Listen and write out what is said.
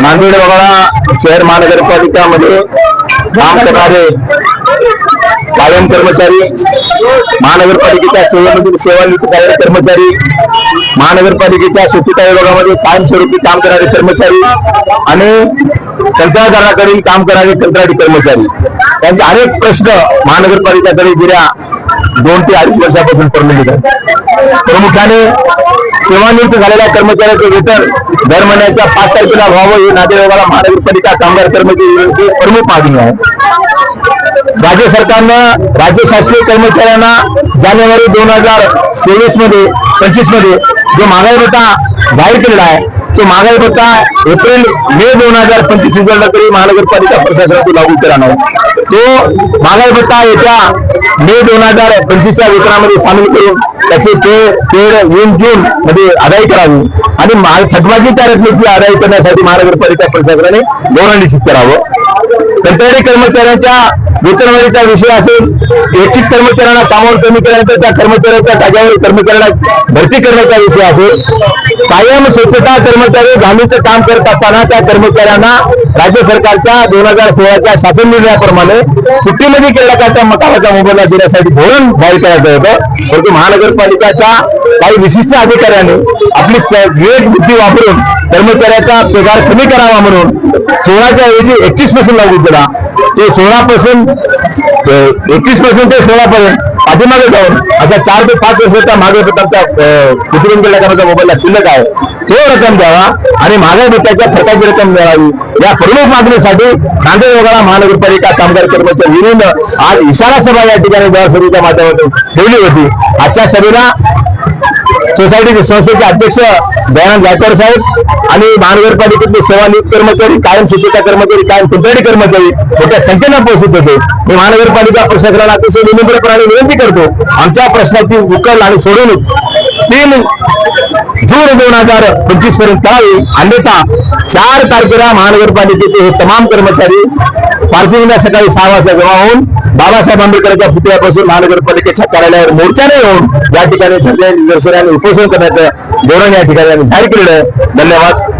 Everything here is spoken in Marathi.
नांदेड वगळा शहर महानगरपालिकामध्ये काम करणारे कायम कर्मचारी महानगरपालिकेच्या सेवेमधील सेवानिवृत्त झालेले कर्मचारी महानगरपालिकेच्या स्वच्छता विभागामध्ये कायमस्वरूपी काम करणारे कर्मचारी आणि कंत्राटदाराकडील काम करणारे कंत्राटी कर्मचारी. त्यांचे अनेक प्रश्न महानगरपालिकाकडे गेल्या दोन ते अडीच वर्षापासून प्रलंबित आहे प्रामुख्याने सेवानिवृत्त झालेल्या कर्मचाऱ्याचे वेतन दर महिन्याच्या पाच तारखेला व्हावं हे नांदेडवाला महानगरपालिका कामगार कर्मचारी प्रमुख मागणी आहे. राज्य सरकारनं राज्य शासकीय कर्मचाऱ्यांना जानेवारी दोन हजार चोवीसमध्ये पंचवीसमध्ये जो महागाई भत्ता जाहीर केलेला आहे. तो महागाई भत्ता एप्रिल मे दोन हजार पंचवीस उजळला तरी महानगरपालिका प्रशासनातून लागू करणार तो महागाई भत्ता येत्या मे दोन हजार पंचवीसच्या वेतनामध्ये सामील करून त्याचे पेड तेर जून जून मध्ये अदाई करावी. आणि महा- थकबाकीच्या रकमेची अदाई करण्यासाठी महानगरपालिका प्रशासनाने धोरण निश्चित करावं. सरकारी कर्मचाऱ्यांच्या वेतनवाढीचा विषय असेल एकतीस कर्मचाऱ्यांना कामावर कमी केल्यानंतर त्या कर्मचाऱ्यांच्या जागेवर कर्मचाऱ्यांना भरती करण्याचा विषय असेल. कायम स्वच्छता कर्मचारी घाणीचं काम करत असताना त्या कर्मचाऱ्यांना राज्य सरकारच्या दोन हजार सोळाच्या शासन निर्णयाप्रमाणे सुट्टीमध्ये केलेल्या त्या मकानाचा मोबदला देण्यासाठी धोरण जाहीर करायचं होतं. परंतु महानगरपालिकाच्या काही विशिष्ट अधिकाऱ्यांनी आपली वेग विवेक बुद्धी वापरून कर्मचाऱ्याचा पगार कमी करावा म्हणून सोळाच्या ऐवजी एकवीसपासून लागू केला. तो सोळा पासून एकवीसपासून ते सोळा पर्यंत पाठीमागे जाऊन अशा चार ते पाच वर्षाचा मागे प्रकारचा सुप्रीम कोर्टाचा मोबाईलला शिल्लक आहे. तो रक्कम द्यावा आणि मागे भत्त्याच्या फरकाची रक्कम मिळावी. या प्रमुख मागणीसाठी नांदेड वगळा महानगरपालिका कामगार कर्मचारी युनियन आज इशारा सभा या ठिकाणी सभेच्या माध्यमातून ठेवली होती. आजच्या सभेला सोसायटीचे संस्थेचे अध्यक्ष दयानंद गायकवाड साहेब आणि महानगरपालिकेतले सेवानियुक्त कर्मचारी कायम स्वच्छता कर्मचारी कायम कंत्राटी कर्मचारी मोठ्या संख्येनं पोहोचत होते. मी महानगरपालिका प्रशासनाला अतिशय विनम्रपणाने विनंती करतो आमच्या प्रश्नाची उकल आणि सोडवणूक तीन जून दोन हजार पंचवीसपर्यंत करावी. अन्यथा चार तारखेला महानगरपालिकेचे हे तमाम कर्मचारी पार्किंगला सकाळी सहा वाजता जमा होऊन बाबासाहेब आंबेडकरांच्या पुतळ्यापासून महानगरपालिकेच्या कार्यालयावर मोर्चाने येऊन या ठिकाणी ठरलेल्या निदर्शनाने उपोषण करण्याचं धोरण या ठिकाणी आम्ही जाहीर केलेलं धन्यवाद.